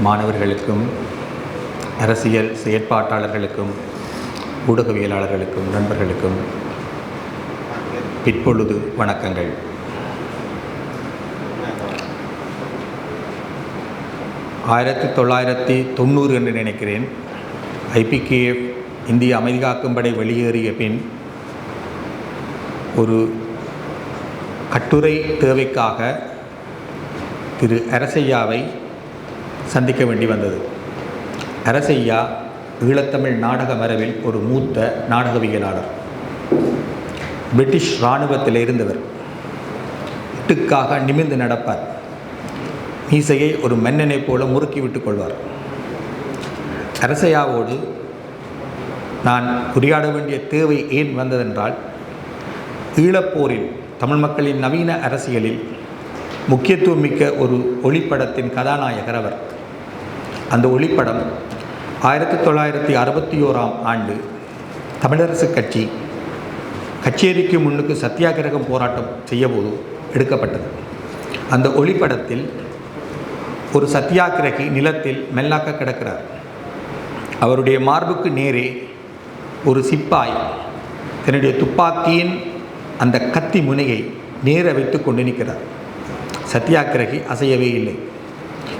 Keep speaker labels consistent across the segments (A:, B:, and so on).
A: மாணவர்களுக்கும் அரசியல் செயற்பாட்டாளர்களுக்கும் ஊடகவியலாளர்களுக்கும் நண்பர்களுக்கும் பிற்பொழுது வணக்கங்கள். ஆயிரத்தி தொள்ளாயிரத்தி தொண்ணூறு என்று நினைக்கிறேன். ஐபிகேஎஃப் இந்திய அமைதிகாக்கும் படை வெளியேறிய பின் ஒரு கட்டுரை தேவைக்காக திரு அரசையாவை சந்திக்க வேண்டி வந்தது. அரசையா ஈழத்தமிழ் நாடக மரபில் ஒரு மூத்த நாடகவியலாளர். பிரிட்டிஷ் இராணுவத்தில் இருந்தவர் இட்டுக்காக நிமிர்ந்து நடப்பார். மீசையை ஒரு மன்னனைப் போல முறுக்கிவிட்டுக் கொள்வார். அரசையாவோடு நான் உரையாட வேண்டிய தேவை ஏன் வந்ததென்றால் ஈழப்போரில் தமிழ் மக்களின் நவீன அரசியலில் முக்கியத்துவம் மிக்க ஒரு ஒளிப்படத்தின் கதாநாயகர் அவர். அந்த ஒளிப்படம் ஆயிரத்தி தொள்ளாயிரத்தி அறுபத்தி ஓராம் ஆண்டு தமிழரசு கட்சி கச்சேரிக்கு முன்னுக்கு சத்தியாகிரகம் போராட்டம் செய்யபோது எடுக்கப்பட்டது. அந்த ஒளிப்படத்தில் ஒரு சத்தியாகிரகி நிலத்தில் மெல்லாக்க கிடக்கிறார். அவருடைய மார்புக்கு நேரே ஒரு சிப்பாய் தன்னுடைய துப்பாக்கியின் அந்த கத்தி முனையை நேர வைத்து கொண்டு நிற்கிறார். சத்தியாகிரகி அசையவே இல்லை.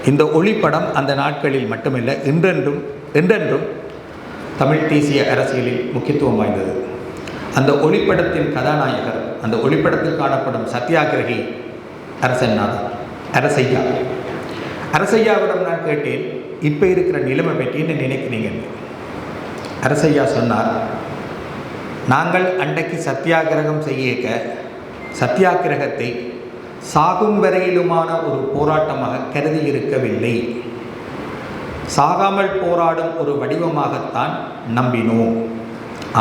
A: இந்த ஒளிப்படம் அந்த நாட்களில் மட்டுமல்ல என்றென்றும் என்றென்றும் தமிழ் தேசிய அரசியலில் முக்கியத்துவம் வாய்ந்தது. அந்த ஒளிப்படத்தின் கதாநாயகர் அந்த ஒளிப்படத்தில் காணப்படும் சத்தியாகிரகி அரசன்னாதான் அரசையா அரசையாவிடம் நான் கேட்டேன் இப்போ இருக்கிற நிலைமை பற்றி என்ன நினைக்கிறீங்க அரசையா சொன்னார் நாங்கள் அன்றைக்கு சத்தியாகிரகம் செய்யக்க சத்தியாகிரகத்தை சாகும் வரையிலுமான ஒரு போராட்டமாக கருதி இருக்கவில்லை சாகாமல் போராடும் ஒரு வடிவமாகத்தான் நம்பினோம்.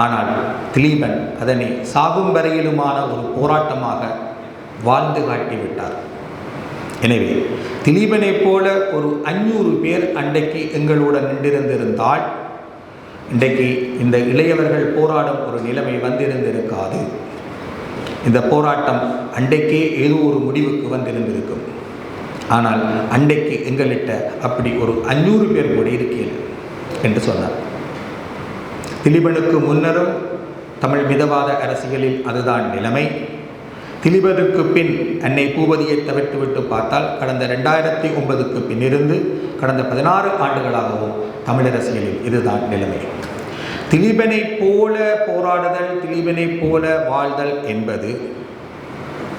A: ஆனால் திலீபன் அதனை சாகும் வரையிலுமான ஒரு போராட்டமாக வாழ்ந்து காட்டிவிட்டார். எனவே திலீபனைப் போல ஒரு அஞ்சூறு பேர் அன்றைக்கு எங்களுடன் நின்றிருந்திருந்தால் இன்றைக்கு இந்த இளையவர்கள் போராடும் ஒரு நிலைமை வந்திருந்திருக்காது. இந்த போராட்டம் அன்றைக்கே ஏதோ ஒரு முடிவுக்கு வந்திருந்திருக்கும். ஆனால் அன்றைக்கு எங்களிட்ட அப்படி ஒரு அஞ்சூறு பேர் கூட இருக்கீங்க என்று சொன்னார். திலீபனுக்கு முன்னரும் தமிழ் மிதவாத அரசியலில் அதுதான் நிலைமை. திலீபனுக்கு பின் அன்னை பூபதியை தவிர்த்துவிட்டு பார்த்தால் கடந்த ரெண்டாயிரத்தி ஒன்பதுக்கு பின்னிருந்து கடந்த பதினாறு ஆண்டுகளாகவும் தமிழரசியலில் இதுதான் நிலைமை. திலீபனை போல போராடுதல் திலீபனை போல வாழ்தல் என்பது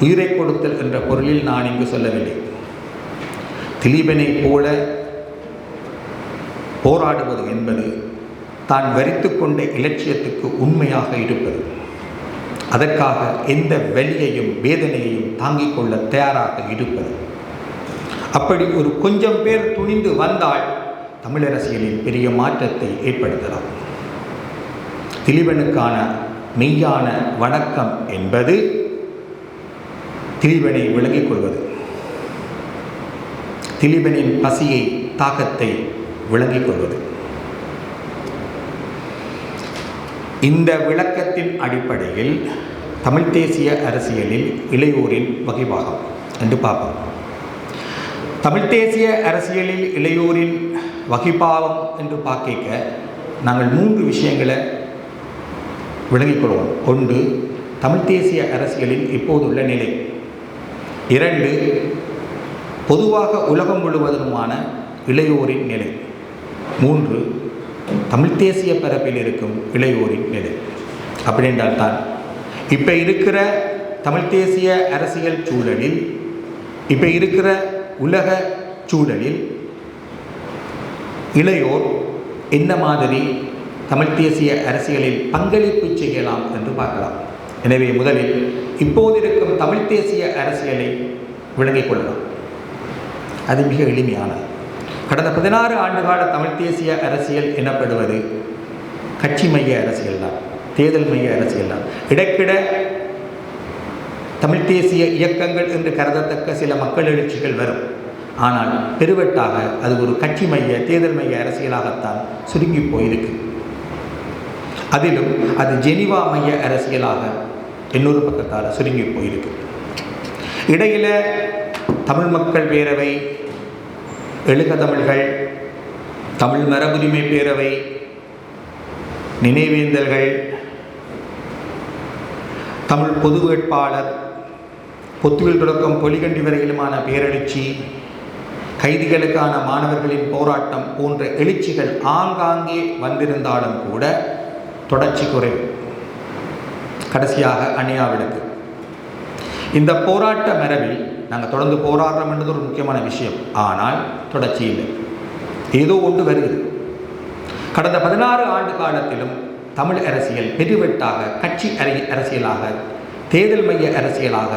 A: உயிரை கொடுத்தல் என்ற பொருளில் நான் இங்கு சொல்லவில்லை. திலீபனை போல போராடுவது என்பது தான் வரித்து கொண்ட இலட்சியத்துக்கு உண்மையாக இருப்பது. அதற்காக எந்த வழியையும் வேதனையையும் தாங்கிக் கொள்ள தயாராக இருப்பது. அப்படி ஒரு கொஞ்சம் பேர் துணிந்து வந்தால் தமிழரசியலில் பெரிய மாற்றத்தை ஏற்படுத்தலாம். திலீபனுக்கான மெய்யான வணக்கம் என்பது திலீபனை விளங்கிக் கொள்வது. திலீபனின் பசியை தாக்கத்தை விளங்கிக் கொள்வது. இந்த விளக்கத்தின் அடிப்படையில் தமிழ் தேசிய அரசியலில் இளையோரின் வகைபாகம் என்று பார்ப்போம். தமிழ் தேசிய அரசியலில் இளையோரின் வகைபாவம் என்று பார்க்க நாங்கள் மூன்று விஷயங்களை விளங்கிக் கொள்வோம் ஒன்று தமிழ் தேசிய அரசியலில் இப்போதுள்ள நிலை. இரண்டு பொதுவாக உலகம் முழுவதுமான இளையோரின் நிலை. மூன்று தமிழ் தேசிய பரப்பில் இருக்கும் இளையோரின் நிலை. அப்படின்றால் தான் இப்போ இருக்கிற தமிழ் தேசிய அரசியல் சூழலில் இப்போ இருக்கிற உலக சூழலில் இளையோர் என்ன மாதிரி தமிழ் தேசிய அரசியலில் பங்களிப்பு செய்யலாம் என்று பார்க்கலாம். எனவே முதலில் இப்போது இருக்கும் தமிழ் தேசிய அரசியலை விளங்கிக் கொள்ளலாம். அது மிக எளிமையானது கடந்த பதினாறு ஆண்டுகால தமிழ் தேசிய அரசியல் எனப்படுவது கட்சி மைய அரசியல் தான் தேர்தல் மைய அரசியல் தான் இடக்கிட தமிழ் தேசிய இயக்கங்கள் என்று கருதத்தக்க சில மக்கள் எழுச்சிகள் வரும். ஆனால் பெருவெட்டாக அது ஒரு கட்சி மைய தேர்தல் மைய அரசியலாகத்தான் சுருங்கி போயிருக்கு. அதிலும் அது ஜெனிவா மைய அரசியலாக இன்னொரு பக்கத்தால் சுருங்கி போயிருக்கு. இடையில் தமிழ் மக்கள் பேரவை எழுக தமிழ்கள் தமிழ் மரபுரிமை பேரவை நினைவேந்தல்கள் தமிழ் பொது வேட்பாளர் பொத்துவில் தொடக்கம் பொலிகண்டி வரையிலுமான பேரெழுச்சி கைதிகளுக்கான மாணவர்களின் போராட்டம் போன்ற எழுச்சிகள் ஆங்காங்கே வந்திருந்தாலும் கூட தொடர்ச்சி குறைவு கடைசியாக அணியாவிளக்கு இந்த போராட்ட மரபில் நாங்கள் தொடர்ந்து போராடுறோம் என்றது ஒரு முக்கியமான விஷயம். ஆனால் தொடர்ச்சி இல்லை. ஏதோ ஒன்று வருகிறது. கடந்த பதினாறு ஆண்டு காலத்திலும் தமிழ் அரசியல் பெருவெட்டாக கட்சி அரை அரசியலாக தேர்தல் மைய அரசியலாக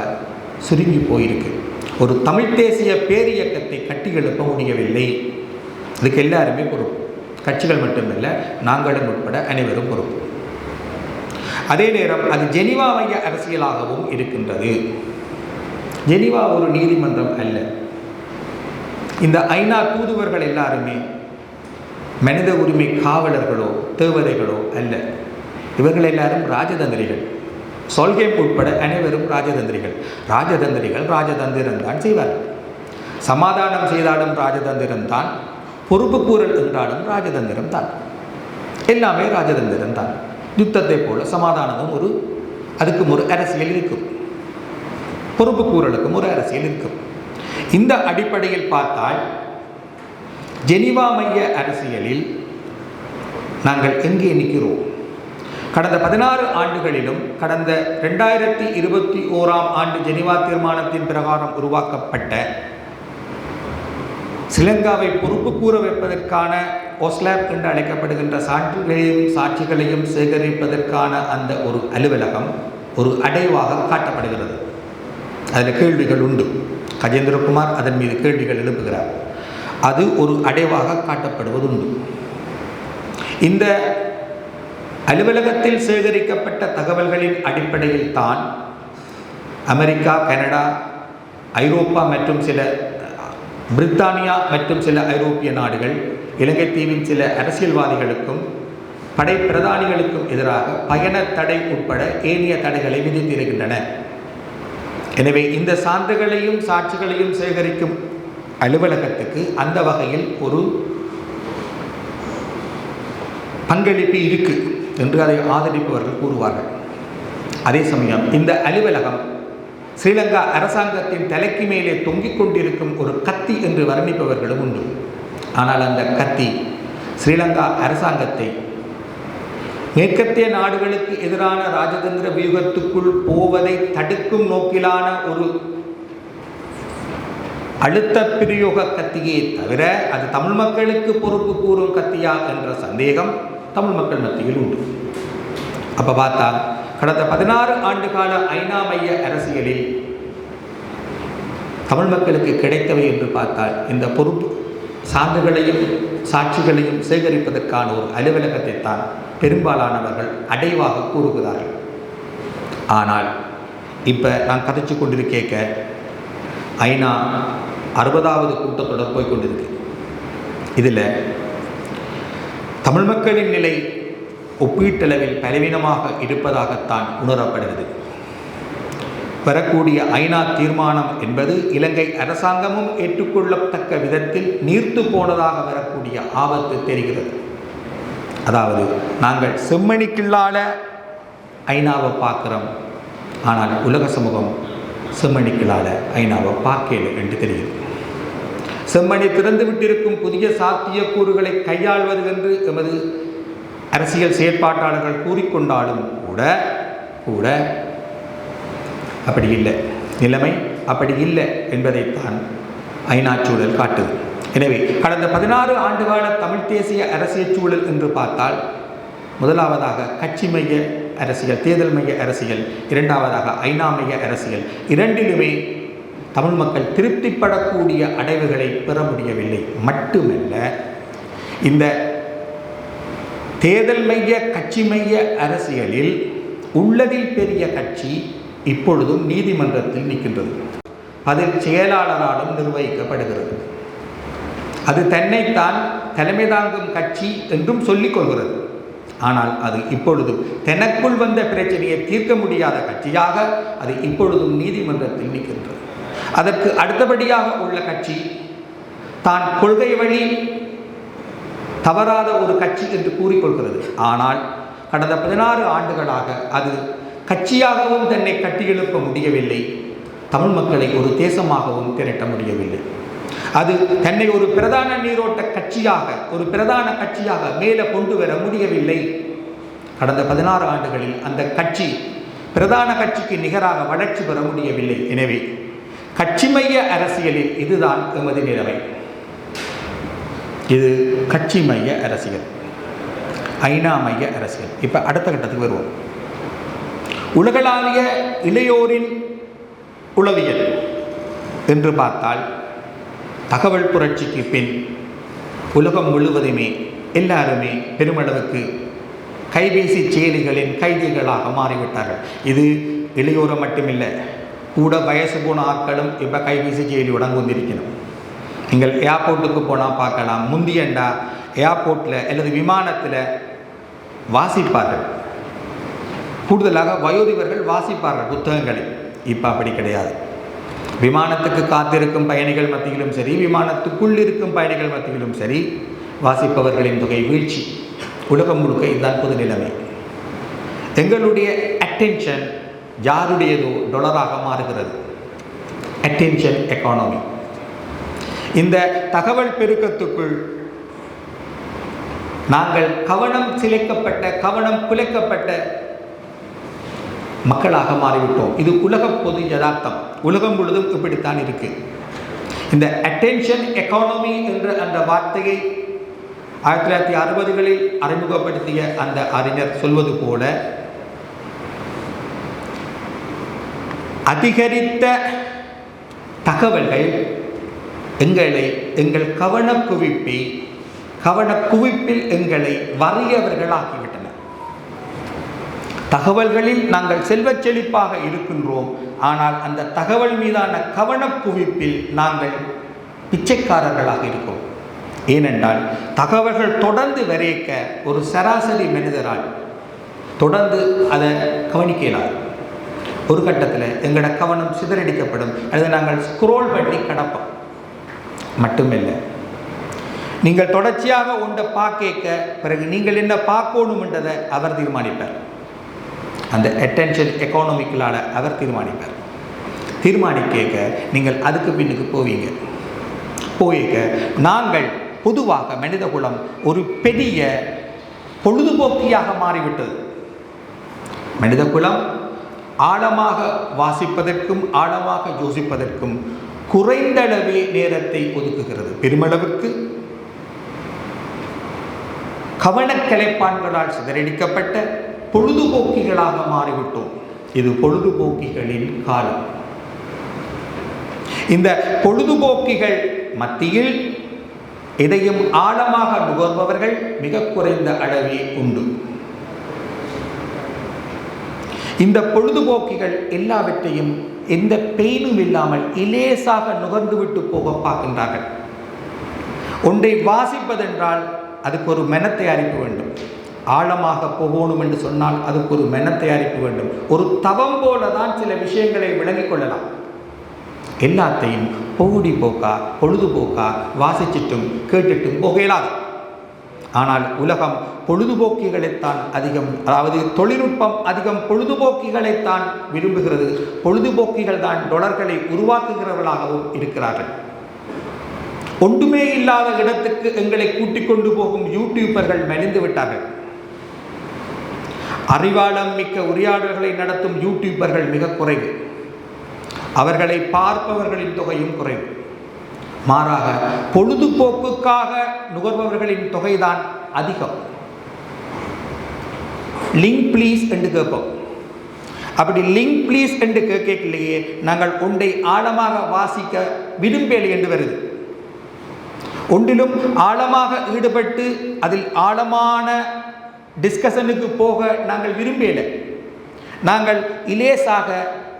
A: சுருங்கி போயிருக்கு. ஒரு தமிழ் தேசிய பேரியக்கத்தை கட்டி எழுப்ப முடியவில்லை. இதுக்கு எல்லாருமே பொறுப்பு. கட்சிகள் மட்டுமில்லை நாங்களும் உட்பட அனைவரும் பொறுப்பு. அதே நேரம் அது ஜெனிவா மைய அரசியலாகவும் இருக்கின்றது. ஜெனிவா ஒரு நீதிமன்றம் அல்ல. இந்த ஐநா தூதுவர்கள் எல்லாருமே மனித உரிமை காவலர்களோ தேவதைகளோ அல்ல. இவர்கள் எல்லாரும் ராஜதந்திரிகள். சொல்கை உட்பட அனைவரும் ராஜதந்திரிகள். ராஜதந்திரிகள் ராஜதந்திரம் தான் செய்வார்கள். சமாதானம் செய்தாலும் ராஜதந்திரம் தான் பொறுப்பு கூறல் என்றாலும் ராஜதந்திரம் தான். எல்லாமே ராஜதந்திரம் தான். யுத்தத்தை போல சமாதானமும் ஒரு அதுக்கும் ஒரு அரசியல் இருக்கும். பொறுப்பு கூறலுக்கும் ஒரு அரசியல் இருக்கும். இந்த அடிப்படையில் பார்த்தால் ஜெனிவா மைய அரசியலில் நாங்கள் எங்கே நிற்கிறோம்? கடந்த பதினாறு ஆண்டுகளிலும் கடந்த ரெண்டாயிரத்தி இருபத்தி ஓராம் ஆண்டு ஜெனிவா தீர்மானத்தின் பிரகாரம் உருவாக்கப்பட்ட ஸ்ரீலங்காவை பொறுப்பு கூற வைப்பதற்கான ஒஸ்லாப் என்று அழைக்கப்படுகின்ற சான்றுகளையும் சாட்சிகளையும் சேகரிப்பதற்கான அந்த ஒரு அலுவலகம் ஒரு அடைவாக காட்டப்படுகிறது. அதில் கேள்விகள் உண்டு. கஜேந்திரகுமார் அதன் மீது கேள்விகள் எழுப்புகிறார். அது ஒரு அடைவாக காட்டப்படுவது உண்டு இந்த அலுவலகத்தில் சேகரிக்கப்பட்ட தகவல்களின் அடிப்படையில் தான் அமெரிக்கா கனடா ஐரோப்பா மற்றும் சில பிரித்தானியா மற்றும் சில ஐரோப்பிய நாடுகள் இலங்கை தீவின் சில அரசியல்வாதிகளுக்கும் படை பிரதானிகளுக்கும் எதிராக பயண தடை உட்பட ஏனைய தடைகளை விதித்திருக்கின்றன. எனவே இந்த சான்றுகளையும் சாட்சிகளையும் சேகரிக்கும் அலுவலகத்துக்கு அந்த வகையில் ஒரு பங்களிப்பு இருக்கு என்று அதை ஆதரிப்பவர்கள் கூறுவார்கள். அதே சமயம் இந்த அலுவலகம் ஸ்ரீலங்கா அரசாங்கத்தின் தலைக்கு மேலே தொங்கிக் கொண்டிருக்கும் ஒரு கத்தி என்று வர்ணிப்பவர்களும் உண்டு. ஆனால் அந்த கத்தி ஸ்ரீலங்கா அரசாங்கத்தை மேற்கத்திய நாடுகளுக்கு எதிரான ராஜதந்திர வியூகத்துக்குள் போவதை தடுக்கும் நோக்கிலான ஒரு அழுத்த பிரயோக கத்தியே தவிர அது தமிழ் மக்களுக்கு பொறுப்பு கூறும் கத்தியா என்ற சந்தேகம் தமிழ் மக்கள் மத்தியில் உண்டு. அப்போ பார்த்தா கடந்த பதினாறு ஆண்டு கால ஐநா மைய அரசியலில் தமிழ் மக்களுக்கு கிடைத்தவை என்று பார்த்தால் இந்த பொறுப்பு சான்றுகளையும் சாட்சிகளையும் சேகரிப்பதற்கான ஒரு அலுவலகத்தை தான் பெரும்பாலானவர்கள் அடைவாக கூறுகிறார்கள். ஆனால் இப்போ நான் கதைச்சு கொண்டிருக்கேக்க ஐநா அறுபதாவது கூட்டத்தொடர் போய் கொண்டிருக்கு. இதில் தமிழ் மக்களின் நிலை ஒப்பீட்டளவில் பலவீனமாக இருப்பதாகத்தான் உணரப்படுகிறது. வரக்கூடிய ஐநா தீர்மானம் என்பது இலங்கை அரசாங்கமும் ஏற்றுக்கொள்ளத்தக்க விதத்தில் நீர்த்து போனதாக வரக்கூடிய ஆபத்து தெரிகிறது. அதாவது நாங்கள் செம்மணிக்குள்ளால ஐநாவை பார்க்குறோம். ஆனால் உலக சமூகம் செம்மணிக்குள்ளால ஐநாவை பார்க்கல என்று தெரிகிறது. செம்மணி திறந்து விட்டிருக்கும் புதிய சாத்தியக்கூறுகளை கையாள்வது என்று எமது அரசியல் செயற்பாட்டாளர்கள் கூறிக்கொண்டாலும் கூட கூட அப்படி இல்லை. நிலைமை அப்படி இல்லை என்பதைத்தான் ஐநா சூழல் காட்டுது. எனவே கடந்த பதினாறு ஆண்டுகால தமிழ் தேசிய அரசியல் சூழல் என்று பார்த்தால் முதலாவதாக கட்சி மைய அரசியல் தேர்தல் மைய அரசியல் இரண்டாவதாக ஐநா மைய அரசியல் இரண்டிலுமே தமிழ் மக்கள் திருப்திப்படக்கூடிய அடைவுகளை பெற முடியவில்லை. மட்டுமல்ல இந்த தேர்தல் மைய கட்சி மைய அரசியலில் உள்ளதில் பெரிய கட்சி இப்பொழுதும் நீதிமன்றத்தில் நிற்கின்றது. அதில் செயலாளராலும் நிர்வகிக்கப்படுகிறது. அது தன்னைத்தான் தலைமை தாங்கும் கட்சி என்றும் சொல்லிக் கொள்கிறது. ஆனால் அது இப்பொழுதும் தனக்குள் வந்த பிரச்சனையை தீர்க்க முடியாத கட்சியாக அது இப்பொழுதும் நீதிமன்றத்தில் நிற்கின்றது. அதற்கு அடுத்தபடியாக உள்ள கட்சி தான் கொள்கை வழி தவறாத ஒரு கட்சி என்று கூறிக்கொள்கிறது. ஆனால் கடந்த பதினாறு ஆண்டுகளாக அது கட்சியாகவும் தன்னை கட்டியெழுப்ப முடியவில்லை. தமிழ் மக்களை ஒரு தேசமாகவும் திரட்ட முடியவில்லை. அது தன்னை ஒரு பிரதான நீரோட்ட கட்சியாக ஒரு பிரதான கட்சியாக மேலே கொண்டு வர முடியவில்லை. கடந்த பதினாறு ஆண்டுகளில் அந்த கட்சி பிரதான கட்சிக்கு நிகராக வளர்ச்சி பெற முடியவில்லை. எனவே கட்சி மைய அரசியலில் இதுதான் எமது நிலைமை. இது கட்சி மைய அரசியல் ஐநா மைய அரசியல். இப்போ அடுத்த கட்டத்துக்கு வருவோம். உலகளாவிய இளையோரின் உளவியல் என்று பார்த்தால் தகவல் புரட்சிக்கு பின் உலகம் முழுவதுமே எல்லாருமே பெருமளவுக்கு கைபேசி செயலிகளின் கைதிகளாக மாறிவிட்டார்கள். இது இளையோரை மட்டுமில்லை கூட வயசு போன ஆட்களும் இப்போ கைபேசி செயலியுடன் கொண்டிருக்கணும் நீங்கள் ஏர்போர்ட்டுக்கு போனால் பார்க்கலாம் முந்தியண்டா ஏர்போர்ட்டில் அல்லது விமானத்தில் வாசிப்பார்கள். கூடுதலாக வயோதிபர்கள் வாசிப்பார்கள் புத்தகங்களை. இப்போ அப்படி கிடையாது. விமானத்துக்கு காத்திருக்கும் பயணிகள் மத்தியிலும் சரி விமானத்துக்குள் இருக்கும் பயணிகள் மத்தியிலும் சரி வாசிப்பவர்களின் தொகை வீழ்ச்சி. உலகம் முழுக்க இதுதான் பொது நிலைமை. எங்களுடைய அட்டென்ஷன் யாருடையதோ டொலராக மாறுகிறது. அட்டென்ஷன் எக்கானமி இந்த தகவல் பெருக்கத்துக்குள் நாங்கள் கவனம் சிலைக்கப்பட்ட கவனம் குலைக்கப்பட்ட மக்களாக மாறிவிட்டோம். இது உலக பொது யதார்த்தம். உலகம் முழுதும் இப்படித்தான் இருக்கு. இந்த அட்டென்ஷன் எக்கானமி என்ற அந்த வார்த்தையை ஆயிரத்தி தொள்ளாயிரத்தி அறுபதுகளில் அறிமுகப்படுத்திய அந்த அறிஞர் சொல்வது போல அதிகரித்த தகவல்கள் எங்களை எங்கள் கவனக்குவிப்பை கவனக்குவிப்பில் எங்களை வறியவர்களாகிவிட்டனர் தகவல்களில் நாங்கள் செல்வச் செழிப்பாக இருக்கின்றோம். ஆனால் அந்த தகவல் மீதான கவனக்குவிப்பில் நாங்கள் பிச்சைக்காரர்களாக இருக்கிறோம் ஏனென்றால் தகவல்கள் தொடர்ந்து வரையக்க ஒரு சராசரி மனிதரால் தொடர்ந்து அதை கவனிக்கலாம் ஒரு கட்டத்தில் எங்களோட கவனம் சிதறடிக்கப்படும். அல்லது நாங்கள் ஸ்க்ரோல் பண்ணி கடப்போம். மட்டுமில்லை. நீங்கள் தொடர்ச்சியாக ஒன்றை பார்க்க பிறகு நீங்கள் என்ன பார்க்கணுமென்றதை அவர் தீர்மானிப்பார். அந்த அட்டென்ஷன் எக்கானமிக்கலால் அவர் தீர்மானிப்பார். தீர்மானிக்க நீங்கள் அதுக்கு பின்னுக்கு போவீங்க. போயிக்க நாங்கள் பொதுவாக மனித குலம் ஒரு பெரிய பொழுதுபோக்கியாக மாறிவிட்டது. மனித குலம் ஆழமாக வாசிப்பதற்கும் ஆழமாக யோசிப்பதற்கும் குறைந்தளவே நேரத்தை ஒதுக்குகிறது. பெருமளவுக்கு கவனக்கலைப்பான்களால் சிதறடிக்கப்பட்ட பொழுதுபோக்கிகளாக மாறிவிட்டோம். இது பொழுதுபோக்கிகளின் காலம். இந்த பொழுதுபோக்கிகள் மத்தியில் இதையும் ஆழமாக நுகர்பவர்கள் மிக குறைந்த அளவே உண்டு. இந்த பொழுதுபோக்கிகள் எல்லாவற்றையும் எந்த பெயினும் இல்லாமல் இலேசாக நுகர்ந்துவிட்டு போக பார்க்கின்றார்கள். ஒன்றை வாசிப்பதென்றால் அதுக்கு ஒரு மென தயாரிப்பு வேண்டும். ஆழமாக போகணும் என்று சொன்னால் அதுக்கு ஒரு மென தயாரிப்பு வேண்டும். ஒரு தவம் போல தான் சில விஷயங்களை விளங்கிக் கொள்ளலாம். எல்லாத்தையும் பொகுடி போக்கா பொழுதுபோக்கா வாசிச்சிட்டும் கேட்டுட்டும் போக இயலாது ஆனால் உலகம் பொழுதுபோக்கிகளைத்தான் அதிகம் அதாவது தொழில்நுட்பம் அதிகம் பொழுதுபோக்கிகளைத்தான் விரும்புகிறது. பொழுதுபோக்கிகள் தான் டொலர்களை உருவாக்குகிறவர்களாகவும் இருக்கிறார்கள். ஒன்றுமே இல்லாத இடத்துக்கு எங்களை கூட்டிக் கொண்டு போகும் யூடியூபர்கள் மெலிந்து விட்டார்கள். அறிவாளம் மிக்க உரையாடல்களை நடத்தும் யூடியூபர்கள் மிக குறைவு. அவர்களை பார்ப்பவர்களின் தொகையும் குறைவு. மாறாக பொழுதுபோக்குக்காக நுகர்பவர்களின் தொகைதான் அதிகம். லிங்க் ப்ளீஸ் என்று கேட்போம். அப்படி லிங்க் ப்ளீஸ் என்று கேட்கலையே நாங்கள் ஒன்றை ஆழமாக வாசிக்க விரும்பேலை என்று வருது. ஒன்றிலும் ஆழமாக ஈடுபட்டு அதில் ஆழமான டிஸ்கஷனுக்கு போக நாங்கள் விரும்பலை நாங்கள் இலேசாக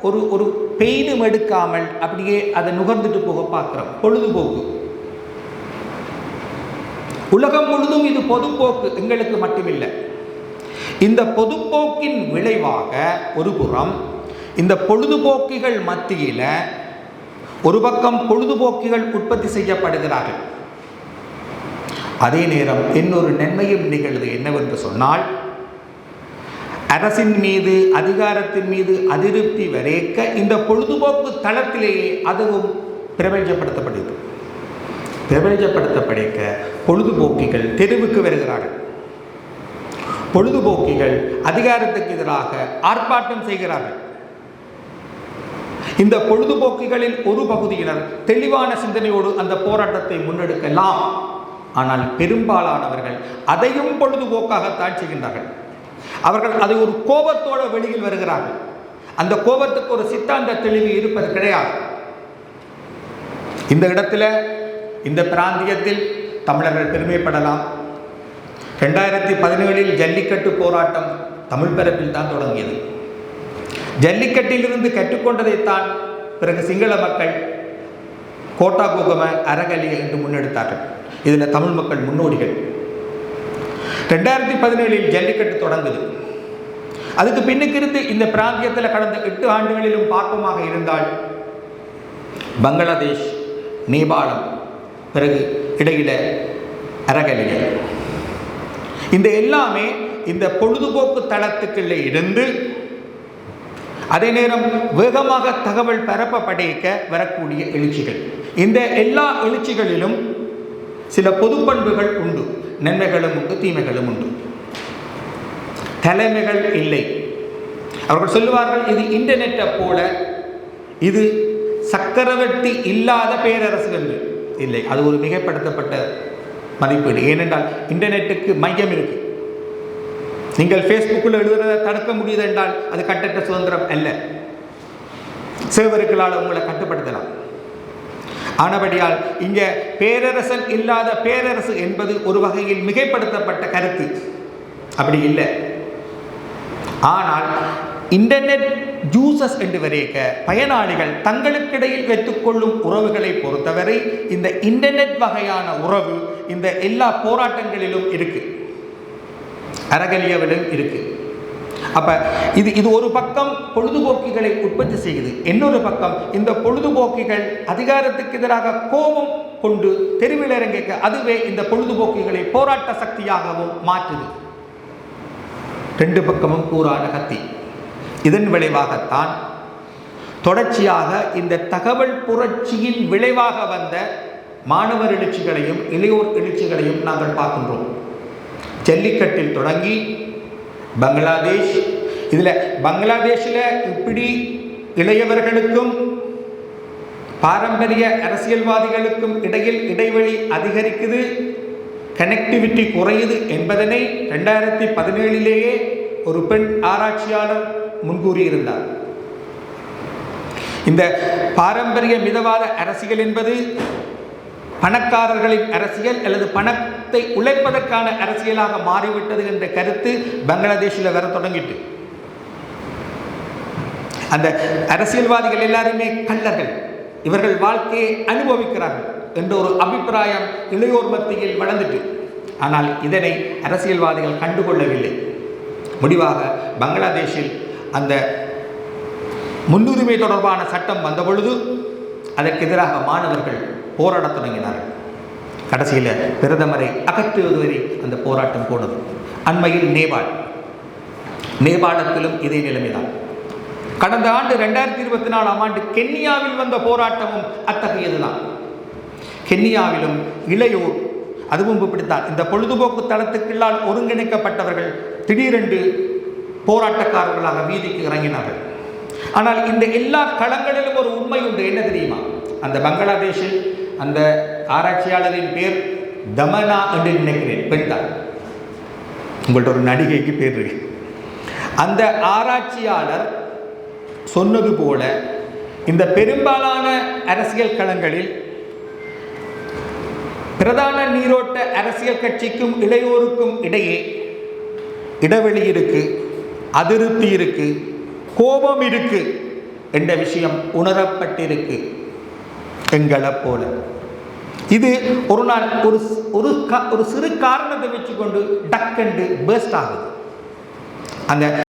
A: ஒரு ஒரு பெயினும் எடுக்காமல் அப்படியே அதை நுகர்ந்துட்டு போக பார்க்குறோம். பொழுதுபோக்கு. உலகம் முழுதும் இது பொதுப்போக்கு எங்களுக்கு மட்டுமில்லை. இந்த பொதுப்போக்கின் விளைவாக ஒரு புறம் இந்த பொழுதுபோக்கிகள் மத்தியில் ஒரு பக்கம் பொழுதுபோக்கிகள் உற்பத்தி செய்யப்படுகிறார்கள். அதே நேரம் இன்னொரு நன்மையும் நிகழ்வு என்னவென்று சொன்னால் அரசின் மீது அதிகாரத்தின் மீது அதிருப்தி வரைக்க இந்த பொழுதுபோக்கு தளத்திலேயே அதுவும் பிரபஞ்சப்படுத்தப்படுகிறது. பிரபஞ்சப்படுத்தப்படைக்க பொழுதுபோக்கிகள் தெருவுக்கு வருகிறார்கள். பொழுதுபோக்கிகள் அதிகாரத்துக்கு எதிராக ஆர்ப்பாட்டம் செய்கிறார்கள். இந்த பொழுதுபோக்குகளில் ஒரு பகுதியினர் தெளிவான சிந்தனையோடு அந்த போராட்டத்தை முன்னெடுக்கலாம். ஆனால் பெரும்பாலானவர்கள் அதையும் பொழுதுபோக்காகத்தான் செய்கின்றார்கள். அவர்கள் அதை ஒரு கோபத்தோட வெளியில் வருகிறார்கள். அந்த கோபத்துக்கு ஒரு சித்தாந்த தெளிவு இருப்பது கிடையாது. இந்த இடத்துல இந்த பிராந்தியத்தில் தமிழர்கள் பெருமைப்படலாம். ரெண்டாயிரத்தி பதினேழில் ஜல்லிக்கட்டு போராட்டம் தமிழ் பரப்பில் தான் தொடங்கியது. ஜல்லிக்கட்டிலிருந்து கற்றுக்கொண்டதைத்தான் பிறகு சிங்கள மக்கள் கோட்டா கோகம அறகலி என்று முன்னெடுத்தார்கள். இதில் தமிழ் மக்கள் முன்னோடிகள். ரெண்டாயிரத்தி பதினேழில் ஜல்லிக்கட்டு தொடங்குது. அதுக்கு பின்னுக்கு இருந்து இந்த பிராந்தியத்தில் கடந்த எட்டு ஆண்டுகளிலும் பார்ப்பமாக இருந்தால் பங்களாதேஷ் நேபாளம் பிறகு இடையில அறகலிய இந்த எல்லாமே இந்த பொழுதுபோக்கு தளத்துக்குள்ளே இருந்து அதே நேரம் வேகமாக தகவல் பரப்பப்படைக்க வரக்கூடிய எழுச்சிகள். இந்த எல்லா எழுச்சிகளிலும் சில பொது பண்புகள் உண்டு. நன்மைகளும் உண்டு தீமைகளும் உண்டு. தலைமைகள் இல்லை. அவர்கள் சொல்லுவார்கள் இது இன்டர்நெட்டை போல இது சக்கரவர்த்தி இல்லாத பேரரசு என்று. இல்லை அது ஒரு மிகைப்படுத்தப்பட்ட மதிப்பீடு. ஏனென்றால் இன்டர்நெட்டுக்கு மையம் இருக்கு. நீங்கள் ஃபேஸ்புக்கில் எழுதுறதை தடுக்க முடியுது என்றால் அது கட்டற்ற சுதந்திரம் அல்ல. சேவர்களால் உங்களை கட்டுப்படுத்தலாம். ஆனபடியால் இங்கே பேரரசன் இல்லாத பேரரசு என்பது ஒரு வகையில் மிகைப்படுத்தப்பட்ட கருத்து. அப்படி இல்லை. ஆனால் இன்டர்நெட் ஜூசஸ் என்று வரைக்க பயனாளிகள் தங்களுக்கிடையில் வைத்துக்கொள்ளும் உறவுகளை பொறுத்தவரை இந்த இன்டர்நெட் வகையான உறவு இந்த எல்லா போராட்டங்களிலும் இருக்கு. அரகலியவிலும் இருக்குது அப்போ இது இது ஒரு பக்கம் பொழுதுபோக்கிகளை உற்பத்தி செய்யுது இன்னொரு பக்கம் இந்த பொழுதுபோக்கிகள் அதிகாரத்துக்கு எதிராக கோபம் கொண்டு தெருவில் இறங்கிக்க அதுவே இந்த பொழுதுபோக்கிகளை போராட்ட சக்தியாகவும் மாற்றுது. ரெண்டு பக்கமும் கூறான கத்தி. இதன் விளைவாகத்தான் தொடர்ச்சியாக இந்த தகவல் புரட்சியின் விளைவாக வந்த மாணவர் எழுச்சிகளையும் இளையோர் எழுச்சிகளையும் நாங்கள் பார்க்கின்றோம். ஜல்லிக்கட்டில் தொடங்கி பங்களாதேஷ். இதில் பங்களாதேஷில் இப்படி இளையவர்களுக்கும் பாரம்பரிய அரசியல்வாதிகளுக்கும் இடையில் இடைவெளி அதிகரிக்குது கனெக்டிவிட்டி குறையுது என்பதனை ரெண்டாயிரத்தி பதினேழிலேயே ஒரு பெண் ஆராய்ச்சியாளர் முன்கூறியிருந்தார். இந்த பாரம்பரிய மிதவாத அரசியல் என்பது பணக்காரர்களின் அரசியல் அல்லது பணத்தை உழைப்பதற்கான அரசியலாக மாறிவிட்டது என்ற கருத்து பங்களாதேஷில் வர தொடங்கிட்டு. அந்த அரசியல்வாதிகள் எல்லாருமே கள்ளர்கள். இவர்கள் வாழ்க்கையை அனுபவிக்கிறார்கள் என்ற ஒரு அபிப்பிராயம் இளையோர் மத்தியில் வளர்ந்துட்டு. ஆனால் இதனை அரசியல்வாதிகள் கண்டுகொள்ளவில்லை. முடிவாக பங்களாதேஷில் அந்த முன்னுரிமை தொடர்பான சட்டம் வந்த பொழுது அதற்கு எதிராக மாணவர்கள் போராடத் தொடங்கினார்கள் கடைசியில் பிரதமரை அகற்றுவது வரை அந்த போராட்டம் போனது. அண்மையில் நேபாள். நேபாளத்திலும் இதே நிலைமைதான். கடந்த ஆண்டு ரெண்டாயிரத்தி இருபத்தி நாலாம் ஆண்டு கென்யாவில் வந்த போராட்டமும் அத்தகையதுதான். கென்யாவிலும் இளையோர் அதுவும் இப்படித்தான் இந்த பொழுதுபோக்கு தளத்துக்குள்ளால் ஒருங்கிணைக்கப்பட்டவர்கள் திடீரென்று போராட்டக்காரர்களாக வீதிக்கு இறங்கினார்கள். ஆனால் இந்த எல்லா களங்களிலும் ஒரு உண்மை உண்டு. என்ன தெரியுமா? அந்த பங்களாதேஷில் அந்த ஆராய்ச்சியாளரின் பேர் தமனா என்று நினைக்கிறேன் பெண் தான் உங்கள்கிட்ட ஒரு நடிகைக்கு பேர் இருக்கு. அந்த ஆராய்ச்சியாளர் சொன்னது போல இந்த பெரும்பாலான அரசியல் களங்களில் பிரதான நீரோட்ட அரசியல் கட்சிக்கும் இளையோருக்கும் இடையே இடைவெளி இருக்கு அதிருப்தி இருக்கு கோபம் இருக்கு என்ற விஷயம் உணரப்பட்டிருக்கு. எங்களை போல. இது ஒரு நாள் ஒரு ஒரு க- ஒரு சிறு காரணத்தை வச்சுக்கொண்டு டக்கென்று பேஸ்ட் ஆகுது. அந்த